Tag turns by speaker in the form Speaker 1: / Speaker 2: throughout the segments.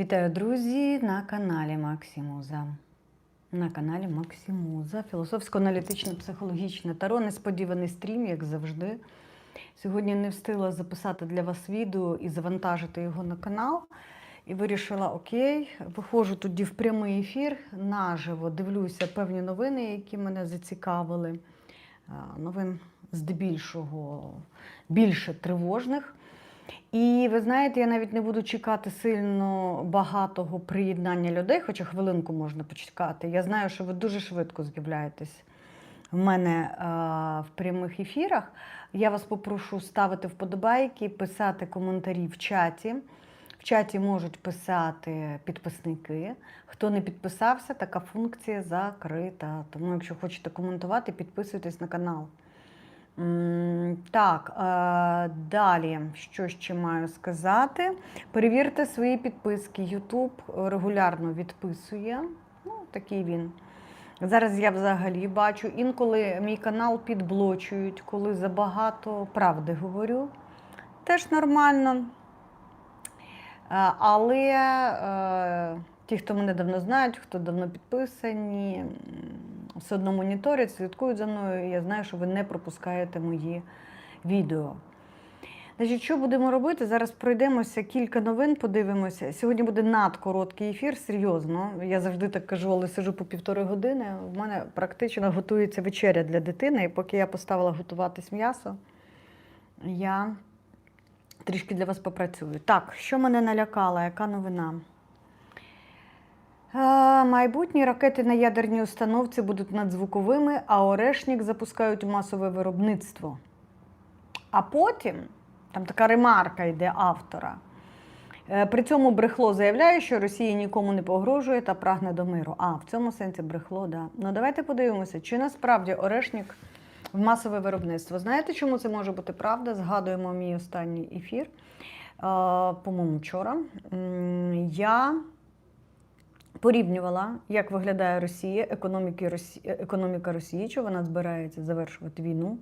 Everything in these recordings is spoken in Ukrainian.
Speaker 1: Вітаю, друзі, на каналі Максимуза. На каналі Максимуза. Філософсько-аналітичне психологічне таро. Несподіваний стрім, як завжди. Сьогодні не встигла записати для вас відео і завантажити його на канал. І вирішила: окей, виходжу тоді в прямий ефір, наживо дивлюся певні новини, які мене зацікавили. Новин здебільшого більше тривожних. І ви знаєте, я навіть не буду чекати сильно багатого приєднання людей, хоча хвилинку можна почекати. Я знаю, що ви дуже швидко з'являєтесь в мене а, в прямих ефірах. Я вас попрошу ставити вподобайки, писати коментарі в чаті. В чаті можуть писати підписники. Хто не підписався, така функція закрита. Тому, якщо хочете коментувати, підписуйтесь на канал. Так, е, далі, що ще маю сказати? Перевірте свої підписки. YouTube регулярно відписує. Ну, такий він. Зараз я взагалі бачу, інколи мій канал підблочують, коли забагато правди говорю. Теж нормально. Е, Але е, ті, хто мене давно знають, хто давно підписані, все одно моніторять, слідкують за мною. і Я знаю, що ви не пропускаєте мої відео. Значить, що будемо робити? Зараз пройдемося кілька новин, подивимося. Сьогодні буде надкороткий ефір, серйозно. Я завжди так кажу, але сижу по півтори години. У мене практично готується вечеря для дитини, і поки я поставила готуватись м'ясо, я трішки для вас попрацюю. Так, що мене налякало, яка новина? Майбутні ракети на ядерній установці будуть надзвуковими, а Орешник запускають у масове виробництво. А потім, там така ремарка йде автора. Е, При цьому брехло заявляє, що Росія нікому не погрожує та прагне до миру. А, в цьому сенсі брехло, да. Ну давайте подивимося, чи насправді Орешник в масове виробництво. Знаєте, чому це може бути правда? Згадуємо мій останній ефір, е, по-моєму, вчора. Я порівнювала, як виглядає Росія, економіка Росії, що вона збирається завершувати війну,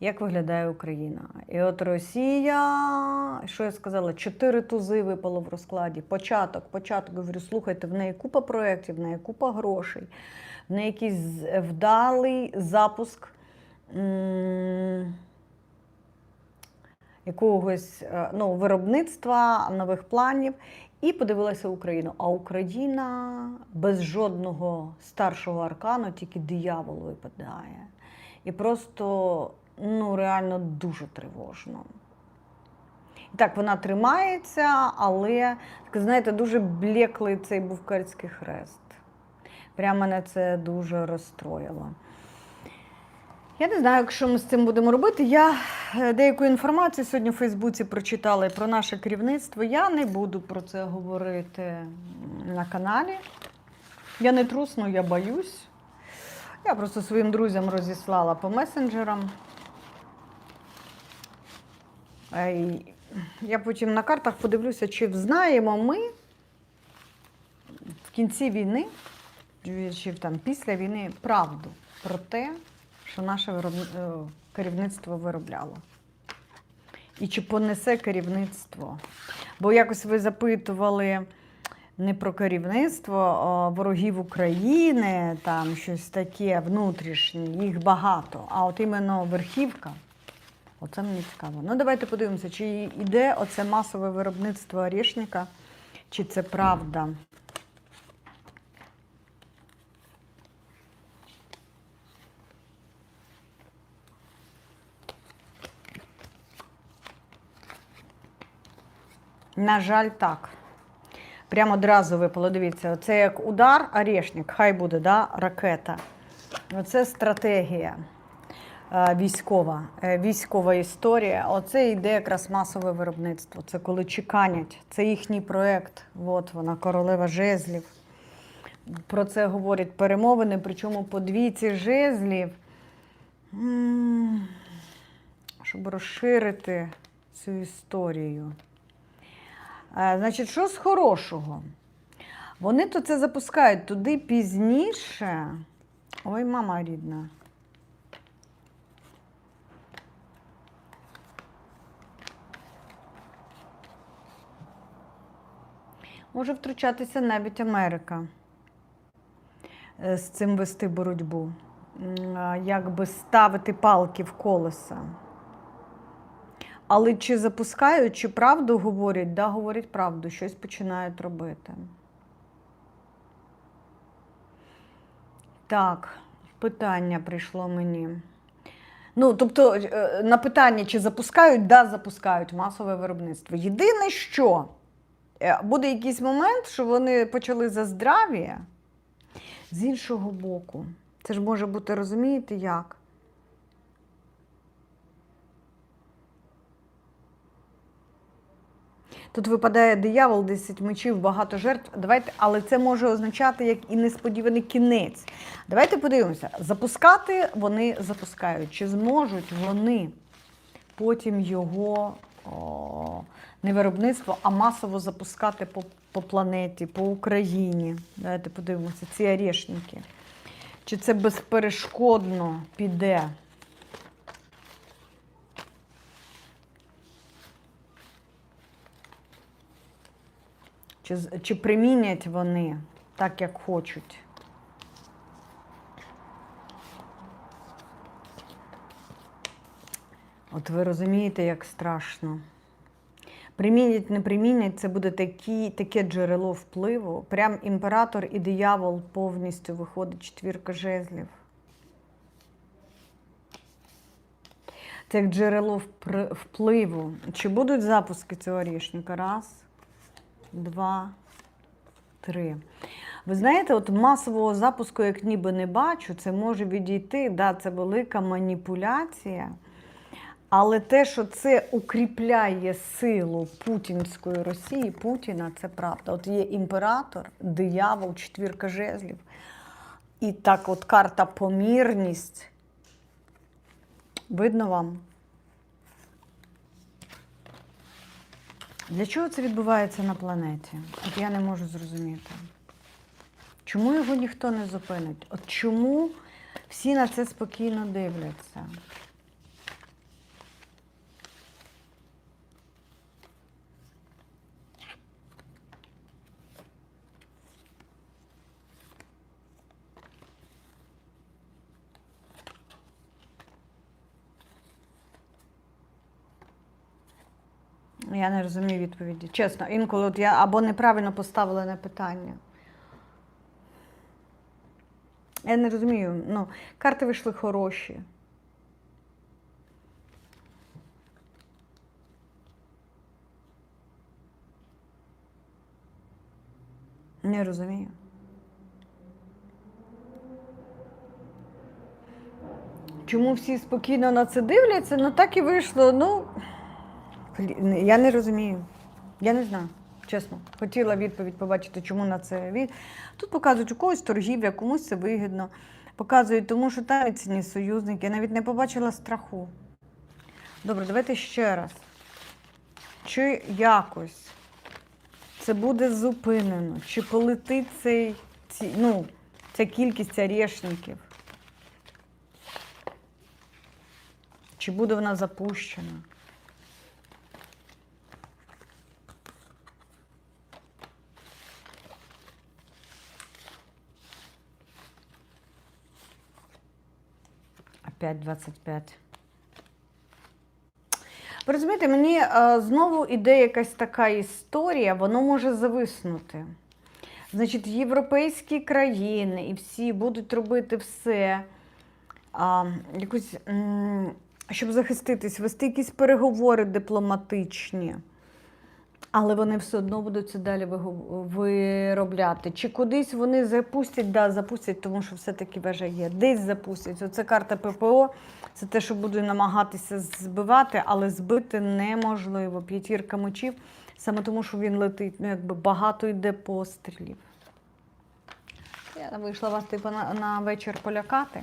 Speaker 1: як виглядає Україна. І от Росія, що я сказала, чотири тузи випало в розкладі. Початок, початок, говорю, слухайте, в неї купа проєктів, в неї купа грошей, в неї якийсь вдалий запуск. Якогось е, ну, виробництва, нових планів, і подивилася Україну. А Україна без жодного старшого аркану, тільки диявол випадає. І просто ну, реально дуже тривожно. І так, вона тримається, але знаєте, дуже блеклий цей був Керський хрест. Прямо мене це дуже розстроїло. Я не знаю, що ми з цим будемо робити. Я е, деяку інформацію сьогодні в Фейсбуці прочитала про наше керівництво. Я не буду про це говорити на каналі. Я не трусну, я боюсь. Я просто своїм друзям розіслала по месенджерам. Я потім на картах подивлюся, чи знаємо ми в кінці війни, чи там після війни правду про те, що наше е, керівництво виробляло. І чи понесе керівництво? Бо якось ви запитували не про керівництво а ворогів України, там щось таке внутрішнє, їх багато, а от іменно верхівка. Оце мені цікаво. Ну, давайте подивимося, чи йде оце масове виробництво орішника, чи це правда. На жаль, так. Прямо одразу випало. Дивіться, це як удар, орешник, хай буде, да, ракета. Оце стратегія е, військова, е, військова історія. Оце йде якраз масове виробництво. Це коли чеканять. Це їхній проєкт. От вона, королева жезлів. Про це говорять перемовини, причому по двійці жезлів. Щоб розширити цю історію. Е, Значить, що з хорошого? Вони то це запускають туди пізніше. Ой, мама рідна. Може втручатися навіть Америка. Е, З цим вести боротьбу. Якби ставити палки в колеса. Але чи запускають, чи правду говорять? Да, говорять правду, щось починають робити. Так, питання прийшло мені. Ну, тобто, е, на питання, чи запускають, да, запускають масове виробництво. Єдине, що е, буде якийсь момент, що вони почали за здрав'я з іншого боку. Це ж може бути, розумієте, як? Тут випадає диявол, 10 мечів, багато жертв. Давайте, але це може означати як і несподіваний кінець. Давайте подивимося. Запускати вони запускають. Чи зможуть вони потім його о, не виробництво, а масово запускати по, по планеті, по Україні? Давайте подивимося, ці орешники. Чи це безперешкодно піде? Чи, чи примінять вони так, як хочуть? От ви розумієте, як страшно. Примінять, не примінять, це буде такі, таке джерело впливу. Прям імператор і диявол повністю виходить четвірка жезлів. Це як джерело впливу. Чи будуть запуски цього рішника? Раз, два, три. Ви знаєте, от масового запуску, як ніби не бачу, це може відійти. Да, це велика маніпуляція. Але те, що це укріпляє силу путінської Росії, Путіна, це правда. От є імператор, диявол, четвірка жезлів. І так, от карта помірність. Видно вам? Для чого це відбувається на планеті? От я не можу зрозуміти. Чому його ніхто не зупинить? От чому всі на це спокійно дивляться? Я не розумію відповіді. Чесно, інколи от я або неправильно поставила на питання. Я не розумію. Ну, карти вийшли хороші. Не розумію. Чому всі спокійно на це дивляться? Ну так і вийшло. Ну, Я не розумію. Я не знаю. Чесно, хотіла відповідь побачити, чому на це від. Тут показують у когось торгівля, комусь це вигідно. Показують, тому що там ціні союзники. Я навіть не побачила страху. Добре, давайте ще раз. Чи якось це буде зупинено? Чи полетить цей, ці, ну, ця кількість орешників? Чи буде вона запущена? Опять 25. Ви розумієте, мені е, знову іде якась така історія, воно може зависнути. Значить, європейські країни і всі будуть робити все, а, якусь, щоб захиститись, вести якісь переговори дипломатичні. Але вони все одно будуть це далі виробляти. Чи кудись вони запустять? Да, запустять, тому що все-таки вежа є. Десь запустять. Оце карта ППО, це те, що буду намагатися збивати, але збити неможливо. П'ятірка мечів, саме тому, що він летить, ну якби багато йде пострілів. Я вийшла вас типу на, на вечір полякати.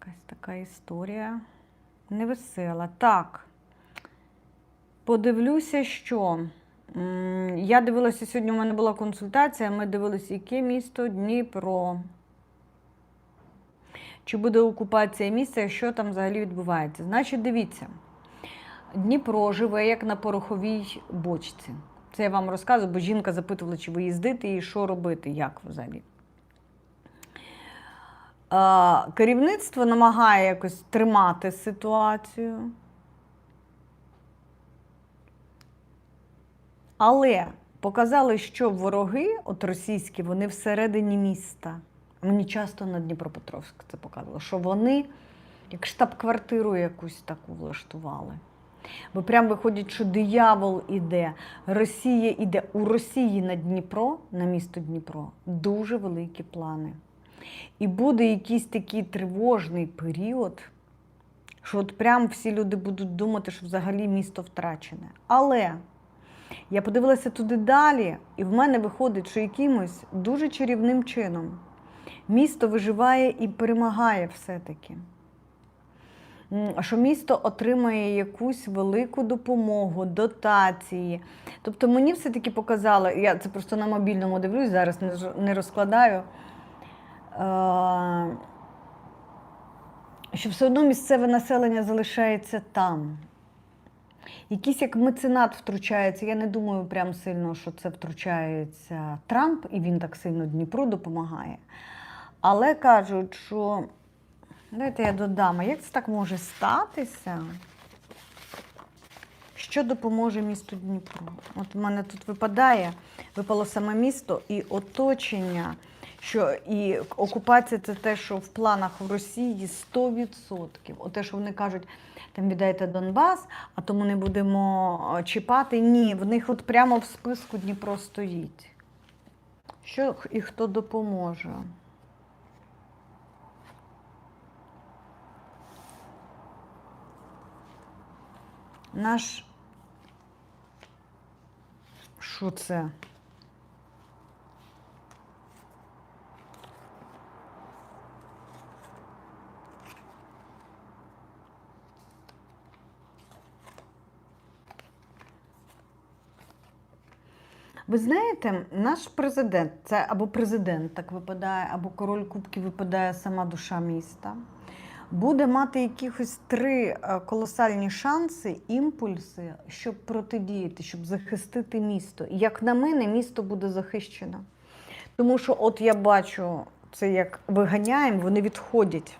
Speaker 1: Якась така історія невесела. Так. Подивлюся, що. Я дивилася сьогодні, у мене була консультація. Ми дивилися, яке місто Дніпро. Чи буде окупація міста, що там взагалі відбувається? Значить, дивіться. Дніпро живе як на пороховій бочці. Це я вам розказую, бо жінка запитувала, чи виїздити і що робити, як взагалі. Керівництво намагає якось тримати ситуацію. Але показали, що вороги, от російські, вони всередині міста. Мені часто на Дніпропетровськ це показувало, що вони як штаб-квартиру якусь таку влаштували. Бо прям виходить, що диявол іде, Росія іде. У Росії на Дніпро, на місто Дніпро, дуже великі плани. І буде якийсь такий тривожний період, що от прям всі люди будуть думати, що взагалі місто втрачене. Але я подивилася туди далі, і в мене виходить, що якимось дуже чарівним чином місто виживає і перемагає все-таки. Що місто отримає якусь велику допомогу, дотації. Тобто мені все-таки показало, я це просто на мобільному дивлюсь, зараз не розкладаю. Що все одно місцеве населення залишається там. Якийсь як меценат втручається. Я не думаю прям сильно, що це втручається Трамп, і він так сильно Дніпру допомагає. Але кажуть, що давайте я додам, а як це так може статися? Що допоможе місту Дніпру? От в мене тут випадає, випало саме місто і оточення, що і окупація це те, що в планах в Росії 100%. От те, що вони кажуть, там віддайте Донбас, а тому не будемо е, чіпати. Ні, в них от прямо в списку Дніпро стоїть. Що і хто допоможе? Наш. Що це? Ви знаєте, наш президент, це або президент так випадає, або король кубків випадає сама душа міста, буде мати якихось три е, колосальні шанси, імпульси, щоб протидіяти, щоб захистити місто. Як на мене, місто буде захищено. Тому що, от я бачу, це як виганяємо, вони відходять.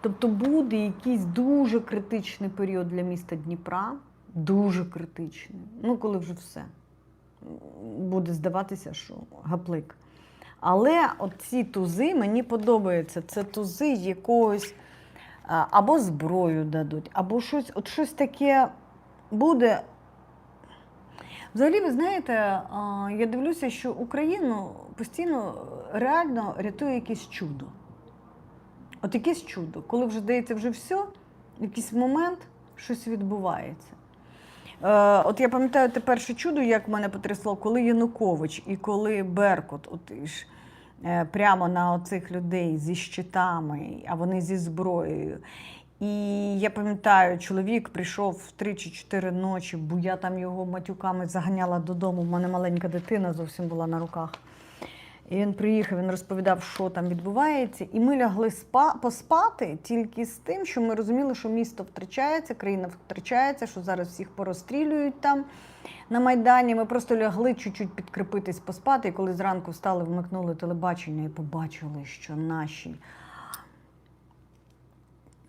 Speaker 1: Тобто буде якийсь дуже критичний період для міста Дніпра, дуже критичний. Ну, коли вже все буде здаватися, що гаплик. Але ці тузи мені подобаються. Це тузи якогось або зброю дадуть, або щось, от щось таке буде. Взагалі, ви знаєте, я дивлюся, що Україну постійно реально рятує якесь чудо. От якесь чудо. Коли вже здається, вже все, в якийсь момент щось відбувається. Е, от я пам'ятаю те перше чудо, як мене потрясло, коли Янукович і коли Беркут, от ж, е, прямо на оцих людей зі щитами, а вони зі зброєю. І я пам'ятаю, чоловік прийшов в 3 чи 4 ночі, бо я там його матюками заганяла додому. У мене маленька дитина зовсім була на руках. І він приїхав, він розповідав, що там відбувається. І ми лягли спа- поспати тільки з тим, що ми розуміли, що місто втрачається, країна втрачається, що зараз всіх порозстрілюють там на Майдані. Ми просто лягли чуть-чуть підкріпитись, поспати. І коли зранку встали, вмикнули телебачення і побачили, що наші,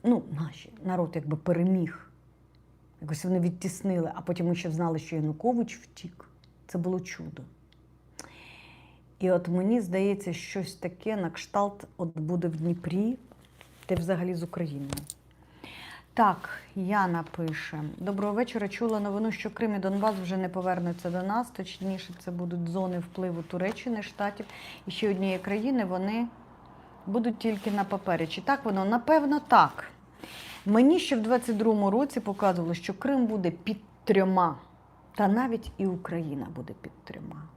Speaker 1: ну, наші народ якби переміг. Якось вони відтіснили, а потім ми ще знали, що Янукович втік. Це було чудо. І от мені здається, щось таке на кшталт от буде в Дніпрі, й взагалі з Україною. Так, Яна пише: Доброго вечора. Чула новину, що Крим і Донбас вже не повернуться до нас. Точніше, це будуть зони впливу Туреччини, Штатів і ще однієї країни. Вони будуть тільки на папері. Чи так воно? Напевно, так. Мені ще в 22-му році показувало, що Крим буде під трьома, та навіть і Україна буде під трьома.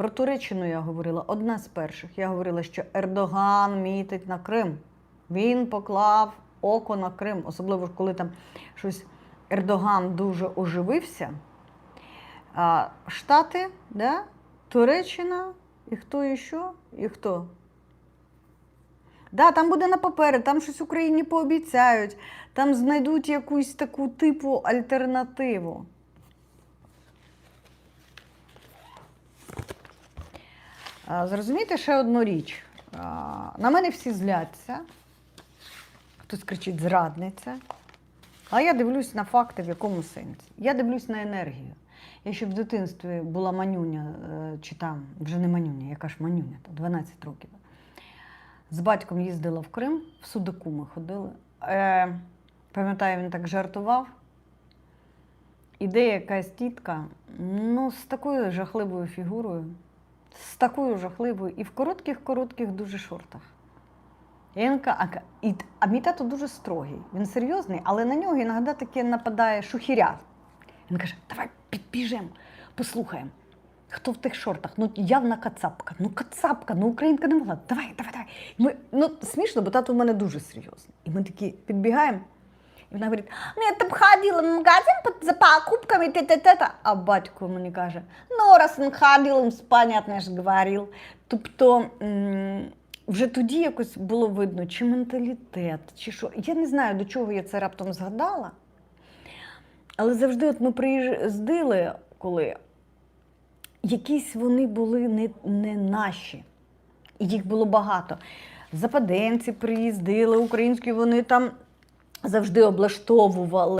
Speaker 1: Про Туреччину я говорила одна з перших. Я говорила, що Ердоган мітить на Крим. Він поклав око на Крим, особливо коли там щось Ердоган дуже оживився. Штати, да? Туреччина, і хто іще? І хто? Да, там буде на папері, там щось Україні пообіцяють, там знайдуть якусь таку типу альтернативу. Зрозумійте ще одну річ. На мене всі зляться. Хтось кричить зрадниця. А я дивлюсь на факти в якому сенсі. Я дивлюсь на енергію. Я ще в дитинстві була манюня, е, чи там, вже не манюня, яка ж манюня, 12 років. З батьком їздила в Крим, в Судаку ми ходили. Е, пам'ятаю, він так жартував. Іде якась тітка, ну, з такою жахливою фігурою, з такою жахливою, і в коротких-коротких дуже шортах. І а, а мій тато дуже строгий. Він серйозний, але на нього іноді таке нападає шухіря. Він каже: давай підбіжемо, послухаємо. Хто в тих шортах? Ну явна кацапка. Ну кацапка, ну українка не могла. Давай, давай, давай. Ми, ну смішно, бо тато в мене дуже серйозний. І ми такі підбігаємо. Вона говорить: ну я там ходила в магазин за покупками, те те те А батько мені каже: ну раз він ходив, він понятно ж говорив. Тобто вже тоді якось було видно, чи менталітет, чи що. Я не знаю, до чого я це раптом згадала. Але завжди, от ми приїздили, коли якісь вони були не, не наші. І їх було багато. Западенці приїздили, українські вони там завжди облаштовували.